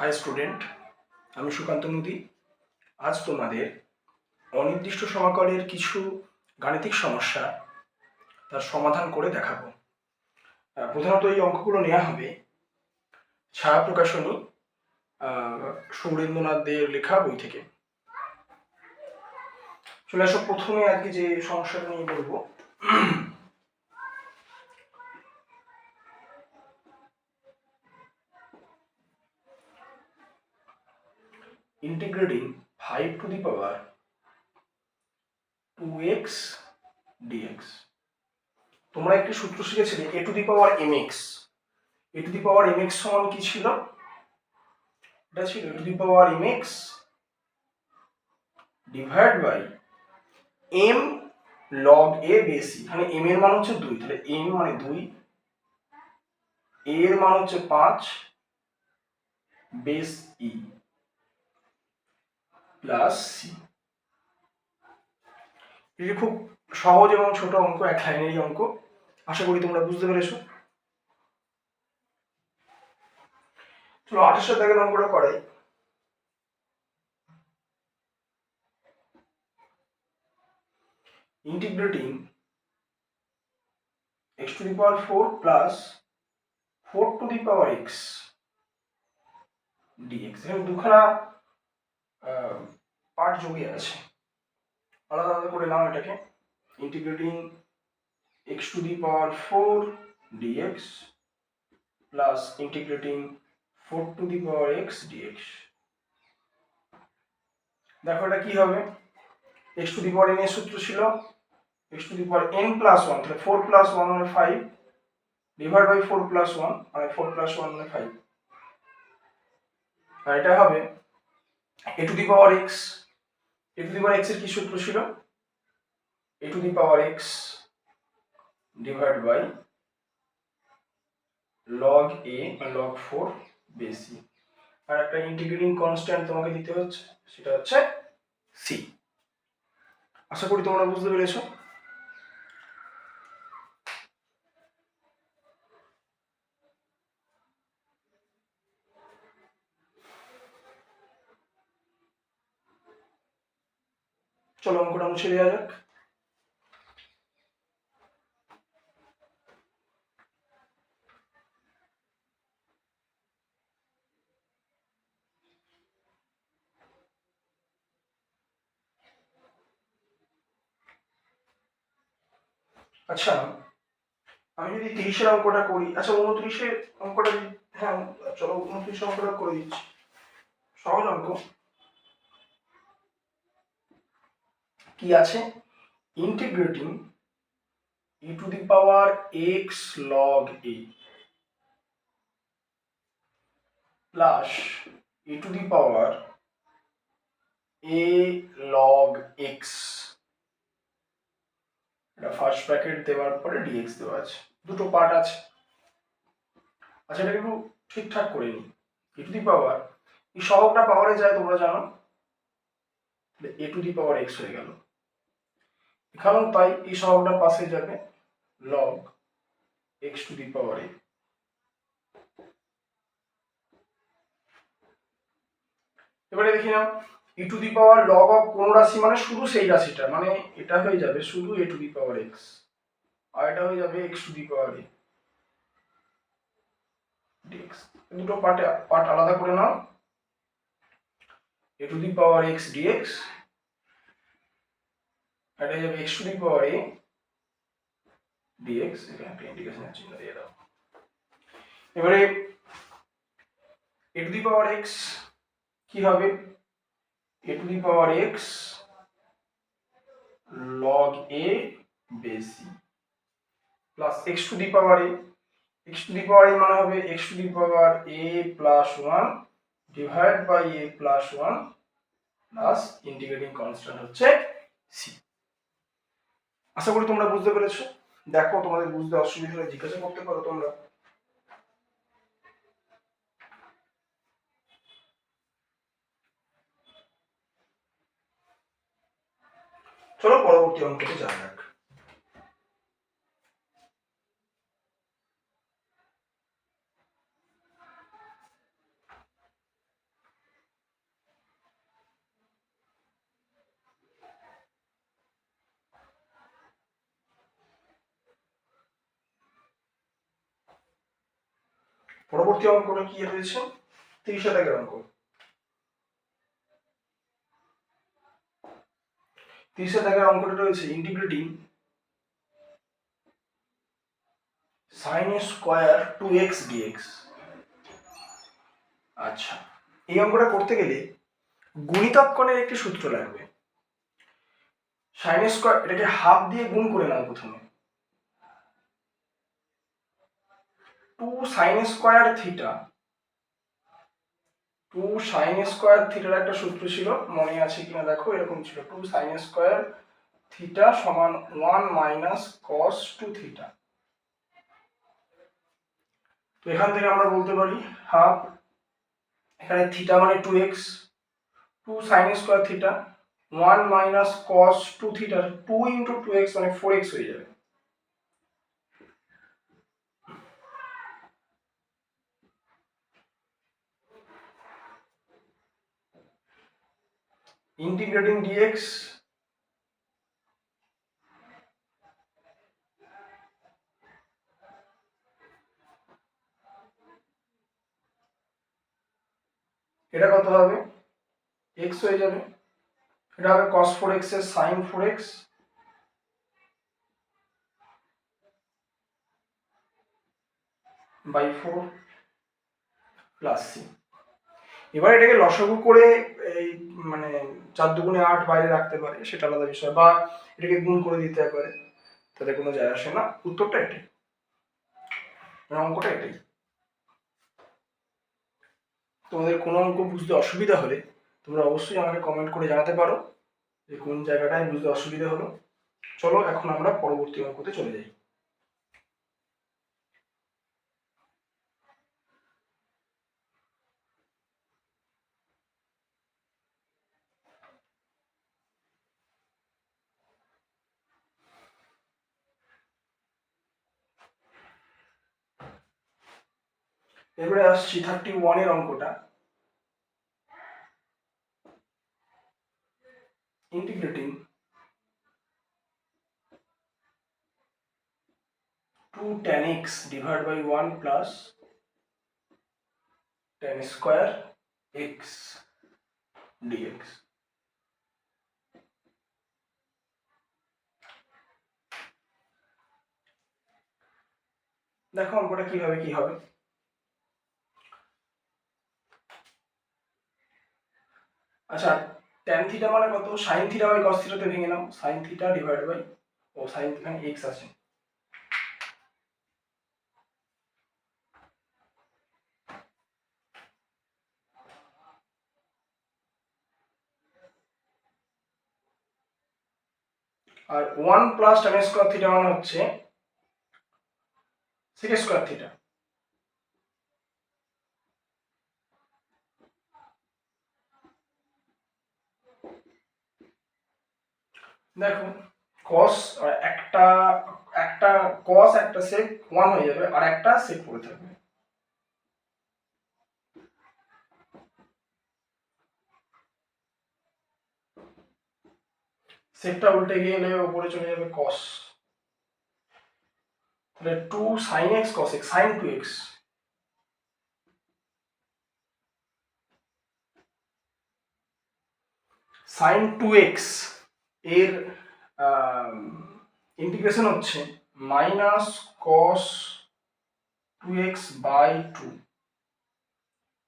High student আমি সুকান্ত নদী আজ তোমাদের অনির্দিষ্ট সমাকলের কিছু গাণিতিক সমস্যা তার সমাধান করে দেখাবো। প্রধানত এই অঙ্কগুলো নেওয়া হবে ছায়া প্রকাশনী আহ, সৌরেন্দ্রনাথ দের লেখা বই থেকে। চলে আসো প্রথমে আজকে যে সমস্যাটা নিয়ে বলব। Integrating 5 to the power 2x dx তোমরা একটি সূত্র শিখেছিলে, a to the power mx a to the power mx সমান কি ছিল? এটা ছিল a to the power mx divide by m log a e এখানে m এর মান হচ্ছে 2 তাহলে m মানে 2 a এর মান হচ্ছে 5 বেস e প্লাস সি এটি খুব সহজ এবং ছোট অঙ্ক, এক লাইনেরই অঙ্ক, আশা করি তোমরা বুঝতে পেরেছ। চলো আঠাশের দাগের অঙ্কটা করাই। Integrating x to the power four plus four to the power x dx এখানে দুখানা পার্ট যোগে আছে। আলাদা আলাদা করে নাও এটাকে। Integrating x to the power four dx plus integrating four to the power x dx দেখো এটা কি হবে? X to the power n এর সূত্র ছিল। X to the power n plus one তাহলে ফোর প্লাস ওয়ান মানে five divide by four plus one মানে ফোর প্লাস ওয়ান মানে ফাইভ আর এটা হবে a to the power x a to the power এক্সের কি সূত্র ছিল? A to the power x divide by log a log four base e আর একটা ইন্টিগ্রেটিং কনস্ট্যান্ট তোমাকে দিতে হচ্ছে, সেটা হচ্ছে সি আশা করি তোমরা বুঝতে পেরেছ। চলো অঙ্কটা মুছে দেওয়া যাক। আচ্ছা আমি যদি তিরিশের অঙ্কটা করি আচ্ছা উনত্রিশের অঙ্কটা হ্যাঁ চলো উনত্রিশের অঙ্কটা করে দিচ্ছি। সহজ অঙ্ক। কি আছে? Integrating e to the power x log a plus e to the power a log x এটা ফার্স্ট ব্র্যাকেট দেওয়ার পরে ডিএক্স দেওয়া আছে। দুটো পার্ট আছে। আচ্ছা এটা একটু ঠিকঠাক করে নিই ই টু দি পাওয়ার এই সহগটা পাওয়ারে যায়, তোমরা জানো? এ টু দি পাওয়ার এক্স হয়ে গেল। এখানেও তাই এই সহগটা পাশে যাবে log x to the power এবারে দেখি নাও e to the power log of কোন রাশি মানে শুধু সেই রাশিটা মানে এটা হয়ে যাবে শুধু এ টু দি পাওয়ার এক্স আর এটা হয়ে যাবে এক্স টু দি পাওয়ার এ দুটো পার্টে পার্ট আলাদা করে নাও a to the power x dx এটা যাবে x to the power a dx এখানে একটা ইন্ডিকেশনের চিহ্ন দিয়ে দাও। এবারে এ টু দি পাওয়ার এক্স কি হবে? A to the power x log a base e plus x to the power a x to the power a মানে হবে x to the power a plus one divide by a plus one plus integrating constant হচ্ছে C আশা করি তোমরা বুঝতে পেরেছ। দেখো, তোমাদের বুঝতে অসুবিধা হলে জিজ্ঞাসা করতে পারো তোমরা। চলো পরবর্তী অঙ্কতে জানা যাক। পরবর্তী অঙ্কটা কি রয়েছে? তিরিশ দাগের অঙ্ক। তিরিশ দাগের অঙ্কটা রয়েছে integrating sine square two x dx আচ্ছা এই অঙ্কটা করতে গেলে গুণিতকণের একটি সূত্র লাগবে। সাইন স্কোয়ার এটাকে হাফ দিয়ে গুণ করে নাও প্রথমে। Two sine square theta. Two sine square থিটার একটা সূত্র ছিল, মনে আছে কিনা দেখো, এরকম ছিল। টু সাইন স্কোয়ার থিটা সমান one minus cos two theta. তো এখান থেকে আমরা বলতে পারি, হাফ, এখানে থিটা মানে two x. Two sine square theta, one minus cos two theta two into two x মানে ফোর এক্স হয়ে যাবে। Integrating dx এটা কত হবে x হয়ে যাবে এটা হবে cos 4x এর sin 4x by 4 plus c এবার এটাকে লসগু করে এই মানে চার দুগুণে আট বাইরে রাখতে পারে, সেটা আলাদা বিষয়। বা এটাকে গুণ করে দিতে পারে, তাতে কোনো যায় আসে না। উত্তরটা এটাই। মানে অঙ্কটা এটাই। তোমাদের কোনো অঙ্ক বুঝতে অসুবিধা হলে তোমরা অবশ্যই আমাকে কমেন্ট করে জানাতে পারো যে কোন জায়গাটায় বুঝতে অসুবিধা হলো। চলো, এখন আমরা পরবর্তী অঙ্কতে চলে যাই। এবারে আসছি থার্টি ওয়ানের অঙ্কটা। Integrating two tan x divide by one plus tan square x dx দেখো অঙ্কটা কীভাবে কি হবে। আচ্ছা ট্যান থিটা মানে কত? সাইন থিটা বাই কস থিটাতে ভেঙে নাও। সাইন থিটা ডিভাইড বাই ও সাইন এখানে এক্স আছে। আর one plus tan square theta মানে হচ্ছে সিক্স স্কোয়ার থিটা দেখো কস একটা একটা কস একটা সেক ওয়ান হয়ে যাবে, আর একটা সেক পড়ে থাকবে সেকটা উল্টে গেলে উপরে চলে যাবে কস তাহলে two sine x cos x sine two x sine two x এর ইন্টিগ্রেশন হচ্ছে minus cos two x by two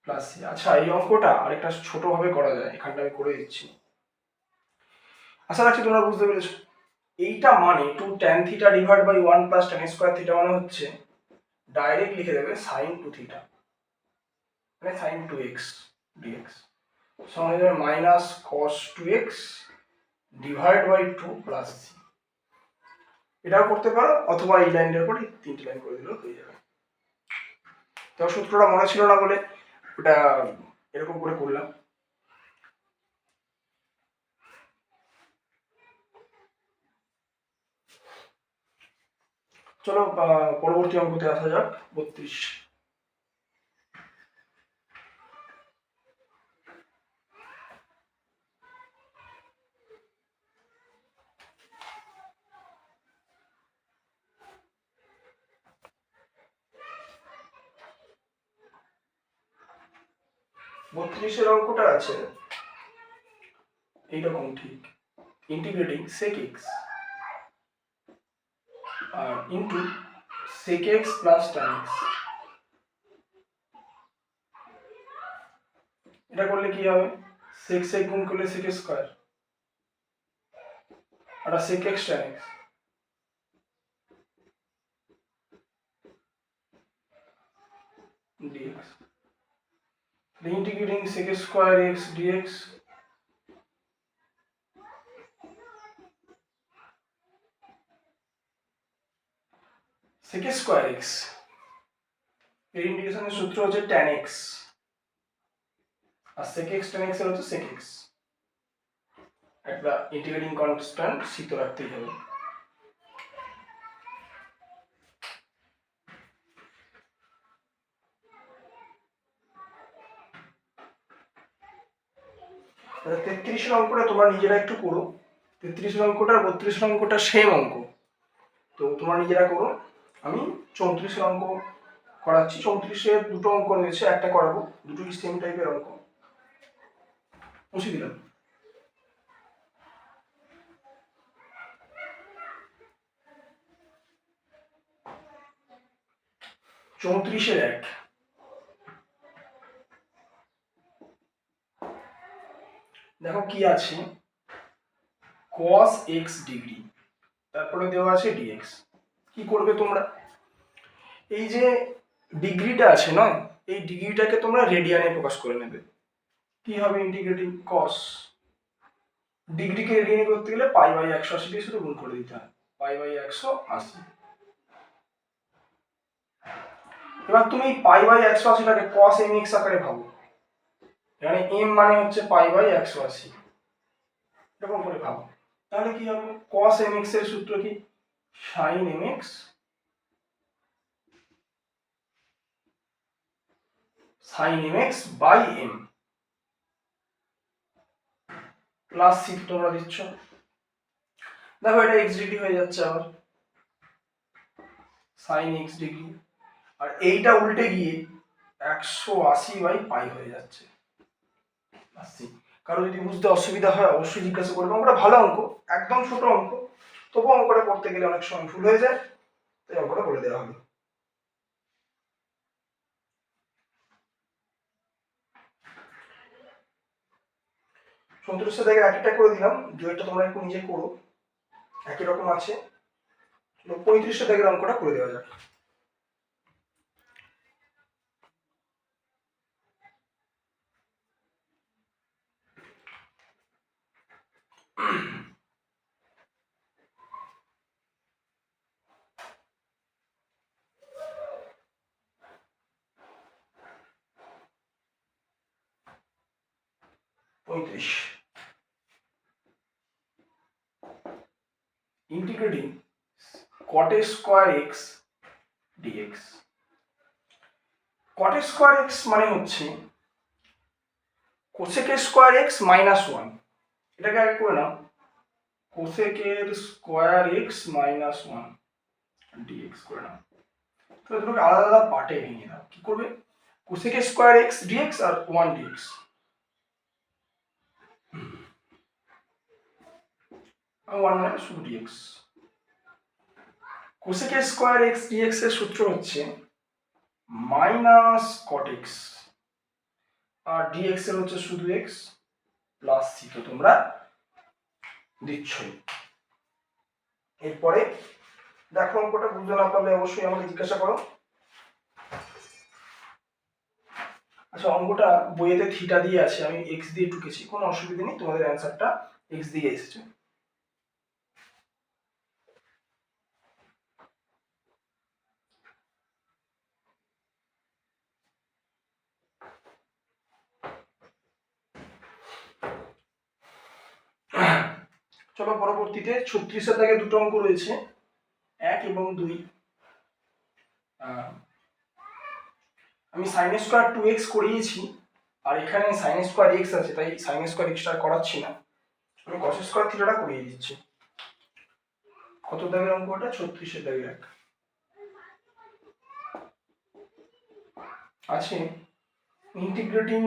plus আচ্ছা এই অঙ্কটা আরেকটা ছোটভাবে করা যায়, এখানটা আমি করে দিচ্ছি। আশা রাখছি তোমরা বুঝতে পেরেছ। এইটা মানে two tan theta divide by one plus tan square theta মানে হচ্ছে ডাইরেক্ট লিখে দেবে সাইন টু থিটা মানে সাইন টু এক্স ডিএক্স সঙ্গে minus cos two x divide by two plus C এটাও করতে পারো, অথবা এই লাইনটার পরে তিনটে লাইন করে দিলেও হয়ে যাবে। তো সূত্রটা মনে ছিল না বলে ওটা এরকম করে করলাম। চলো পরবর্তী অঙ্কতে আসা যাক, বত্রিশ। বত্রিশের অঙ্কটা আছে। এইরকম ঠিক। ইন্টিগ্রেটিং সেক এক্স আর into sec x plus tan x এটা করলে কি হবে? সেক সেক গুণ করলে sec square R sec x tan x dx the integrating sec square x dx sec square x এর ইন্টিগ্রেশনের সূত্র হচ্ছে tan x আর sec x tan x এর হচ্ছে sec x একটা ইন্টিগ্রেটিং কনস্ট্যান্ট সি রাখতেই হবে তেত্রিশের অঙ্কটা তোমরা নিজেরা একটু করো। তেত্রিশের অঙ্কটা আর বত্রিশের অঙ্কটা সেম অঙ্ক। তো তোমরা নিজেরা করো। আমি চৌত্রিশের অঙ্ক করাচ্ছি। চৌত্রিশের দুটো অঙ্ক রয়েছে, একটা করাবো। দুটোই সেম টাইপের অঙ্ক। মুছে দিলাম। চৌত্রিশের এক। দেখো কি আছে। cos x ডিগ্রি তারপরে দেওয়া আছে dx কি করবে তোমরা? এই যে ডিগ্রিটা আছে, নয়? এই ডিগ্রিটাকে তোমরা রেডিয়ানে প্রকাশ করে নেবে। কি হবে ইন্টিগ্রেটিং cos ডিগ্রিকে রেডিয়ানে করতে গেলে পাই বাই একশো আশি দিয়ে শুধু গুণ করে দিতে হয়। পাই বাই একশো আশি। এবার তুমি পাই বাই একশো আশিটাকে cos mx আকারে ভাবো। এখানে এম মানে হচ্ছে পাই বাই একশো আশি এরকম করে ভাবো। তাহলে কি হবে? cos mx এর সূত্র কি? sin mx sin mx by m plus C তোমরা দিচ্ছ। দেখো এটা এক্স ডিগ্রি হয়ে যাচ্ছে আবার। sin x ডিগ্রি আর এইটা উল্টে গিয়ে একশো আশি বাই পাই হয়ে যাচ্ছে। আসছি। কারও যদি বুঝতে অসুবিধা হয়, অবশ্যই জিজ্ঞাসা করবে। অঙ্কটা ভালো অঙ্ক, একদম ছোট অঙ্ক। তবু অঙ্কটা করতে গেলে অনেক সময় ভুল হয়ে যায়। তাই অঙ্কটা বলে দেওয়া হবে। সন্তুষ্ট থেকে এক একটা করে দিলাম। দুইটা তোমরা একটু নিজে করো। একই রকম আছে। পঁয়ত্রিশশো থেকে অঙ্কটা করে দেওয়া যাক। পঁয়ত্রিশ integrating cot a square x dx cot a square x মানে হচ্ছে কোসেকের স্কোয়ার এক্স মাইনাস ওয়ান এটাকে আগে করে নাও। কোসেকের square x minus one dx করে নাও। তাহলে দুটোকে আলাদা আলাদা পার্টে ভেঙে দাও। কি করবে? কোসেকের স্কোয়ার এক্স ডিএক্স আর ওয়ান ডিএক্স ওয়ান মানে শুধু ডিএক্স কোসেকের স্কোয়ার এক্স ডিএক্স এর সূত্র হচ্ছে মাইনাস কট এক্স আর ডিএক্স এর হচ্ছে শুধু এক্স প্লাস সি তো তোমরা দিচ্ছই এরপরে দেখো অঙ্কটা বুঝতে না পারলে অবশ্যই আমাকে জিজ্ঞাসা করো। আচ্ছা অঙ্কটা বইয়েতে থিটা দিয়ে আছে, আমি এক্স দিয়ে ঢুকেছি, কোনো অসুবিধা নেই, তোমাদের অ্যান্সারটা এক্স দিয়ে এসেছে। চলো পরবর্তীতে ছত্রিশের দাগে দুটো অঙ্ক রয়েছে, এক এবং দুই। আমি সাইন স্কোয়ার টু এক্স করিয়েছি, আর এখানে সাইন স্কোয়ার এক্স আছে, তাই সাইন স্কোয়ার এক্সটা করাচ্ছি না। আমি কস স্কোয়ার থিটাটা করিয়ে দিচ্ছি। কত দাগের অঙ্ক ওটা? ছত্রিশের দাগের এক। আছে। Integrating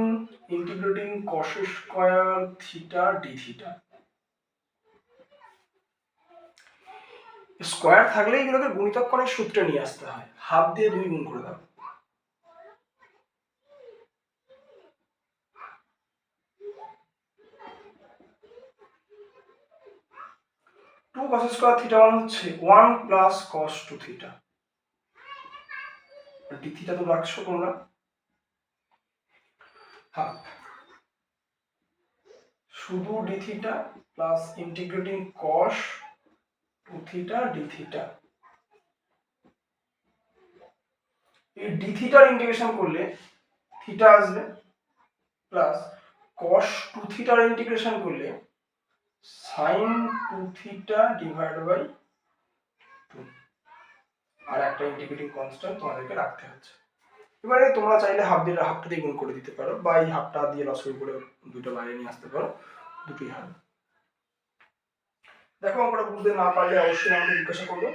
integrating cos square theta d theta square থাকলে এগুলোকে গুণিতক করে সূত্রে নিয়ে আসতে হয়। হাফ দিয়ে দুই গুণ করে দাও। Two cos square theta one হচ্ছে one plus cos two theta d theta তো রাখছো তোমরা। হাফ শুধু d theta plus integrating cos two theta d theta এই ডি থিটার ইন্টিগ্রেশন করলে থিটা আসবে প্লাস কস টু থিটার ইন্টিগ্রেশন করলে sine two theta divide by two আর একটা ইন্টিগ্রেটিং কনস্ট্যান্ট তোমাদেরকে রাখতে হচ্ছে। এবারে তোমরা চাইলে হাফ দিয়ে হাফটা দিয়ে গুণ করে দিতে পারো বা এই হাফটা দিয়ে লস করে দুটো বাইরে নিয়ে আসতে পারো, দুটোই হবে। দেখো, আমরা বুঝতে না পারলে অবশ্যই আমাকে জিজ্ঞাসা করব।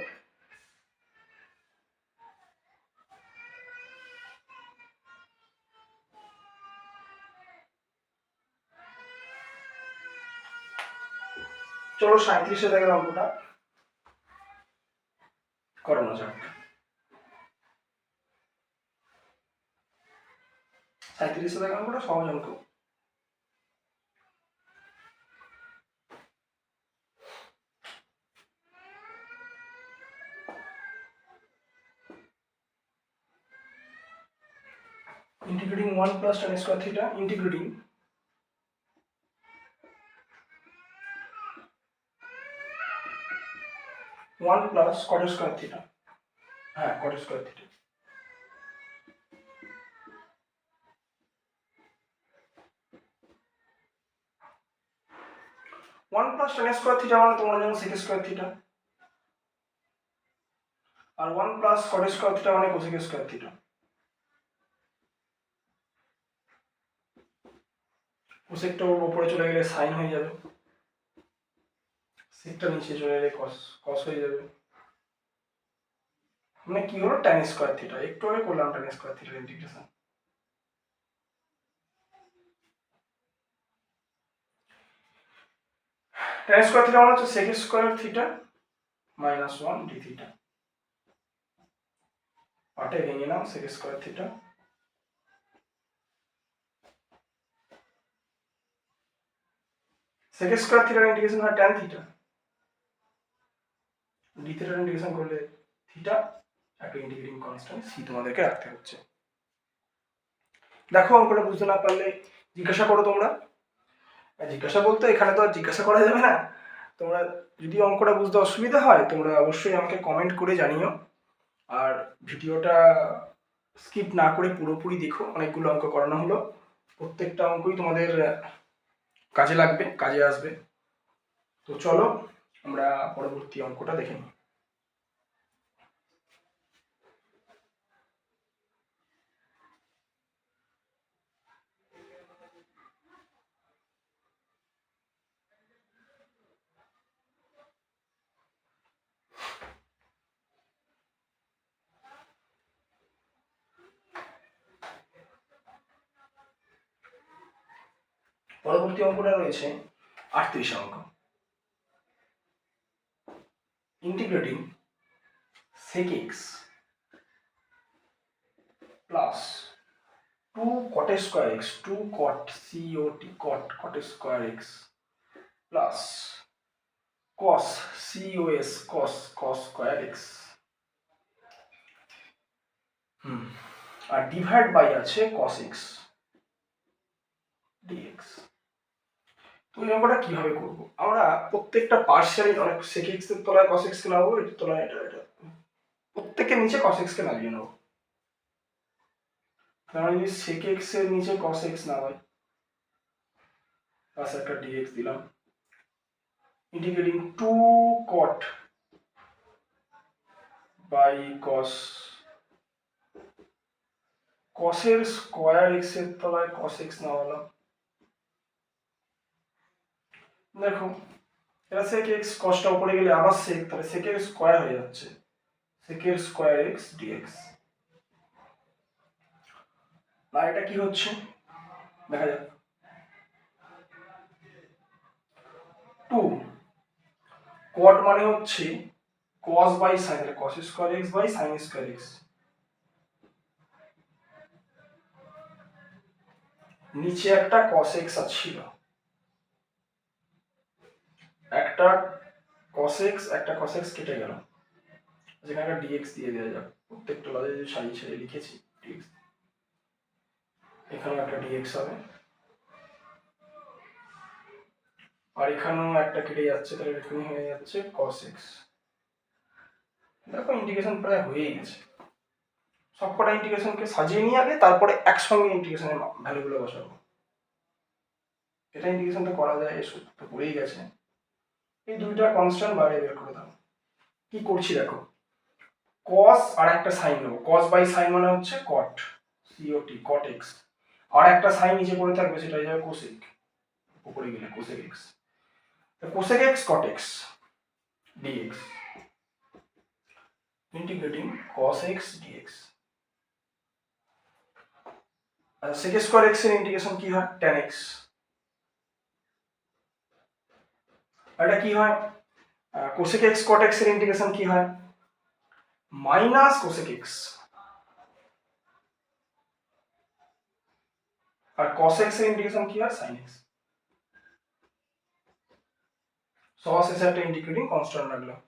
চলো সাঁত্রিশে দেখেন অঙ্কটা করানো যাক সাঁত্রিশে দেখেন অঙ্কটা সহজ অঙ্ক integrating 1 plus tan square theta integrating one plus cot square theta. হ্যাঁ cot square theta. One plus tan square theta মানে তোমরা জানো সেক স্কোয়ার থিটা। আর one plus cot square theta মানে কোসেক স্কোয়ার থিটা। কোসেকটা উপরে চলে গেলে সাইন হয়ে যাবে। সেকটা নিচে চলে এলে কস কস হয়ে যাবে। মানে কি হলো ট্যান স্কোয়ার থিটা একটু আগে করলাম ট্যান স্কোয়ার থিটার ইন্টিগ্রেশন ট্যান স্কোয়ার থিটা মানে হচ্ছে sec square theta minus one d theta পাটে ভেঙে নাও sec square theta sec square থিটার ইন্টিগ্রেশন হয় ট্যান থিটা ডি থিটার ইন্টিগ্রেশন করলে থিটা একটা ইন্টিগ্রেটিং কনস্ট্যান্ট সি তোমাদেরকে রাখতে হচ্ছে। দেখো অঙ্কটা বুঝতে না পারলে জিজ্ঞাসা করো তোমরা। জিজ্ঞাসা বলতে এখানে তো আর জিজ্ঞাসা করা যাবে না। তোমরা যদি অঙ্কটা বুঝতে অসুবিধা হয়, তোমরা অবশ্যই আমাকে কমেন্ট করে জানিও। আর ভিডিওটা স্কিপ না করে পুরোপুরি দেখো, অনেকগুলো অঙ্ক করানো হলো। প্রত্যেকটা অঙ্কই তোমাদের কাজে লাগবে, কাজে আসবে। তো চলো আমরা পরবর্তী অঙ্কটা দেখে নিই। পরবর্তী অঙ্কটা রয়েছে আটত্রিশ অঙ্ক। Integrating sec x plus 2 cot square x 2 cot c o t cot cot square x plus cos c o s cos cos square x হুম আর ডিভাইড বাই আছে cos x dx তো এই অঙ্কটা কীভাবে করব? আমরা প্রত্যেকটা পার্সিয়ালি অনেক x এর তলায় cos x কে লাগাবো, এর তলায় এটা এটা। প্রত্যেকের নিচে cos x কে লাগিয়ে নেব। আমরা যদি sec x এর নিচে cos x না হয় পাশে একটা dx দিলাম integrating two cot by cos এর স্কোয়ার এর তলায় cos x না হলো দেখো এটা sec x cosটা উপরে গেলে আবার sec, তাহলে এর স্কোয়ার হয়ে যাচ্ছে। এর স্কোয়ার x dx না এটা কি হচ্ছে? দেখা যাক। টু কোয়াট মানে হচ্ছে cos by sine cos square x by sine square x নিচে একটা cos x ছিল। একটা x একটা x কেটে গেল। যেখানে একটা dx দিয়ে দেওয়া যাক। প্রত্যেকটা লাজে যে সারি ছেড়ে লিখেছি, dx এখানে একটা dx হবে। আর এখানেও একটা কেটে যাচ্ছে, তাহলে এখানে হয়ে যাচ্ছে? x দেখো ইন্টিগ্রেশন প্রায় হয়েই গেছে। সবকটা ইন্টিগ্রেশনকে সাজিয়ে নিয়ে আগে, তারপরে একসঙ্গে ইন্টিগ্রেশনের ভ্যালুগুলো বসাবো। এটা ইন্টিগ্রেশনটা করা যায় এসব তো করেই গেছে। এই দুইটা কনস্ট্যান্ট বাইরে বের করে দাও। কি করছি দেখো? cos আর একটা সাইন নেব। cos বাই সাইন মানে হচ্ছে cot C O T cot x আর একটা সাইন নিচে পড়ে থাকবে সেটা হয়ে যাবে কোসেক উপরে গেলে cosec x cosec x, cot x, dx integrating cos x, dx আর sec স্কয়ার x এর ইন্টিগ্রেশন কি হয়? tan x আর এটা কি হয়? কোসেক x cot x এর ইন্টিগ্রেশন কি হয়? মাইনাস কোসেক x আর cos x এর ইন্টিগ্রেশন কি হয়? sin x সবার শেষে একটা ইন্টিগ্রেটিং কনস্ট্যান্ট রাখলাম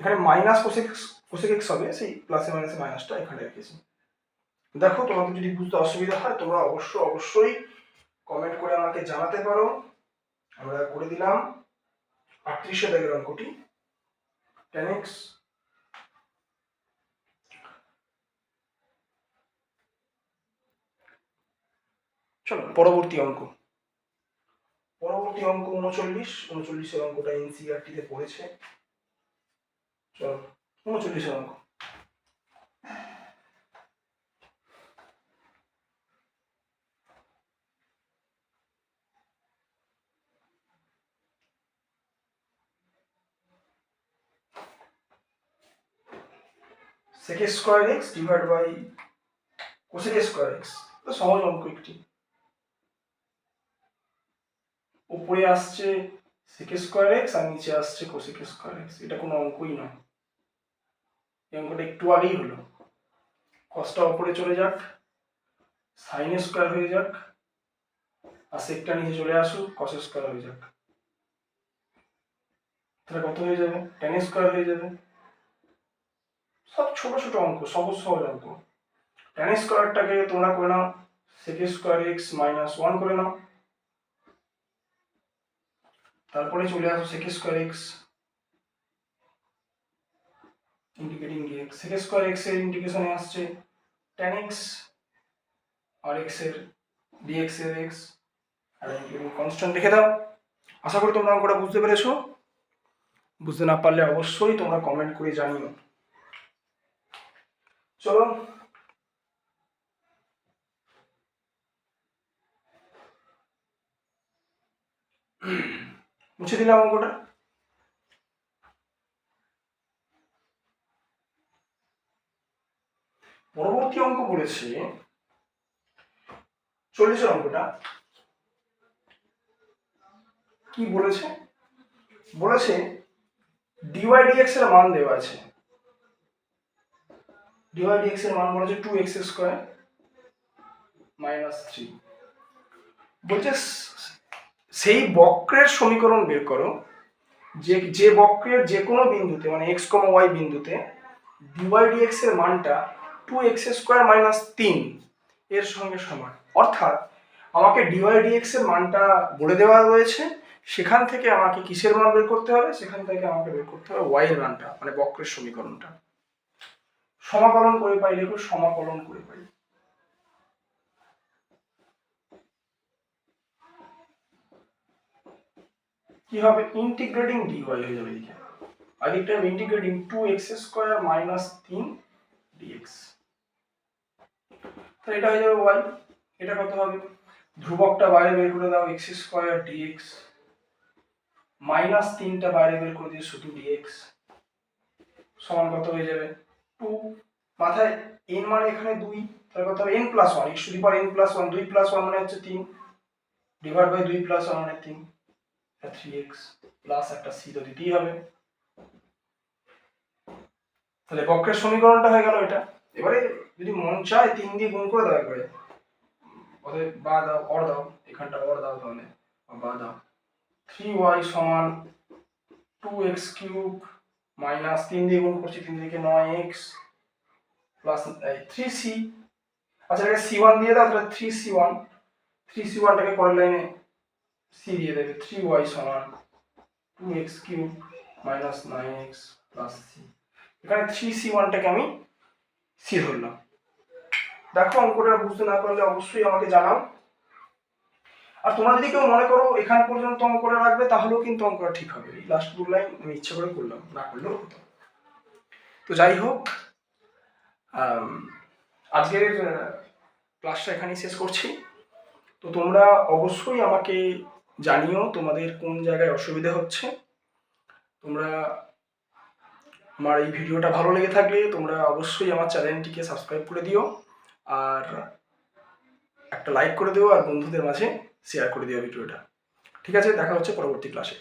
এখানে মাইনাস কোসেক কোসেক এক্স হবে, সেই প্লাসে মাইনাসে মাইনাসটা এখানে রেখেছি। দেখো তোমাদের যদি বুঝতে অসুবিধা হয়, তোমরা অবশ্য, অবশ্যই কমেন্ট করে আমাকে জানাতে পারো। আমরা করে দিলাম। আটত্রিশে দাগের অঙ্কটি। টেন চলো, পরবর্তী অঙ্ক। পরবর্তী অঙ্ক উনচল্লিশ। উনচল্লিশের অঙ্কটা এনসিআরটিতে পড়েছে। চলো, উনচল্লিশের অঙ্ক। Sec square x divide by cosec square x তো সহজ অঙ্ক একটি। উপরে আসছে sec স্কয়ার এক্স আর নিচে আসছে কোসেক স্কয়ার এক্স এটা কোনো অঙ্কই নয়। এই অঙ্কটা একটু আগেই হলো। কসটা উপরে চলে যাক সাইন স্কয়ার হয়ে যাক, আর সেকটা নিচে চলে আসুক কস স্কয়ার হয়ে যাক। তাহলে কত হয়ে যাবে? টেন স্কয়ার হয়ে যাবে। সব ছোট ছোট অঙ্ক, সহজ সহজ অঙ্ক। টেন স্কোয়ারটাকে তোমরা করে নাও sec square x minus one করে নাও। তারপরে চলে আসো sec square x integrating dx sec square এক্সের ইন্টিগ্রেশনে আসছে টেন এক্স আর এক্সের ডিএক্স এর এক্স আর ইন্টিগ্রেটিং কনস্ট্যান্ট লিখে দাও। আশা করি তোমরা অঙ্কটা বুঝতে পেরেছ। বুঝতে না পারলে অবশ্যই তোমরা কমেন্ট করে জানিও। চলো। মুছে দিলাম অঙ্কটা। পরবর্তী অঙ্ক বলেছে চল্লিশের অঙ্কটা। কি বলেছে? বলেছে ডিওয়াই ডিএক্স এর মান দেওয়া আছে। ডিওয়াই ডিএক্স এর মান বলেছে two x square minus three বলছে, সেই বক্রের সমীকরণ বের করো, যে যে বক্রের যে কোনো বিন্দুতে মানে এক্স কমা ওয়াই বিন্দুতে ডিওয়াই ডিএক্স এর মানটা টু এক্স স্কোয়ার মাইনাস তিন এর সঙ্গে সমান। অর্থাৎ, আমাকে ডিওয়াই ডিএক্স এর মানটা বলে দেওয়া রয়েছে, সেখান থেকে আমাকে কিসের মান বের করতে হবে? সেখান থেকে আমাকে বের করতে হবে ওয়াই এর মানটা মানে বক্রের সমীকরণটা। সমাকলন করে পাই দেখো সমাকলন করে পাই। কি হবে? ইন্টিগ্রেটিং ডিওয়াই হয়ে যাবে এদিকে আরেকটা integrating two x square minus তিন ডিএক্স তাহলে এটা হয়ে যাবে ওয়াই এটা কত হবে? ধ্রুবকটা বাইরে বের করে দাও এক্স স্কোয়ার ডিএক্স মাইনাস তিনটা বাইরে বের করে দিয়ে শুধু ডিএক্স সমান কত হয়ে যাবে? টু মাথায় এন মানে এখানে দুই তাহলে কত n plus one x two power n plus one দুই প্লাস ওয়ান মানে হচ্ছে তিন ডিভাইড বাই দুই প্লাস ওয়ান মানে তিন থ্রি এক্স প্লাস একটা সি তো দিতেই হবে। তাহলে বক্রের সমীকরণটা হয়ে গেল এটা। এবারে যদি মন চায় তিন দিয়ে গুণ করে দাও একবারে। অতএব বা দাও অর দাও, এখানটা অর দাও তাহলে, বা দাও। থ্রি ওয়াই সমান টু এক্স কিউব মাইনাস তিন দিয়ে গুণ করছি, তিন দিকে নয় এক্স প্লাস থ্রি সি আচ্ছা এটাকে সি ওয়ান দিয়ে দাও, তাহলে three C one three C ওয়ানটাকে পরের লাইনে সি দিয়ে দেবে থ্রি ওয়াই সমান two x cube minus nine x plus C এখানে থ্রি সি ওয়ানটাকে আমি সি ধরলাম। দেখো অঙ্কটা বুঝতে না পারলে অবশ্যই আমাকে জানাও। আর তোমরা যদি কেউ মনে করো এখান পর্যন্ত অঙ্ক করে রাখবে, তাহলেও কিন্তু অঙ্কটা ঠিক হবে। এই লাস্ট দু লাইন আমি ইচ্ছে করে করলাম, না করলেও হতো। তো যাই হোক আজকের ক্লাসটা এখানেই শেষ করছি। তো তোমরা অবশ্যই আমাকে জানিও তোমাদের কোন জায়গায় অসুবিধা হচ্ছে। তোমরা আমার এই ভিডিওটা ভালো লেগে থাকলে তোমরা অবশ্যই আমার চ্যানেলটিকে সাবস্ক্রাইব করে দিও। আর একটা লাইক করে দিও আর বন্ধুদের মাঝে। শেয়ার করে দিও ভিডিওটা। ঠিক আছে দেখা হচ্ছে পরবর্তী ক্লাসে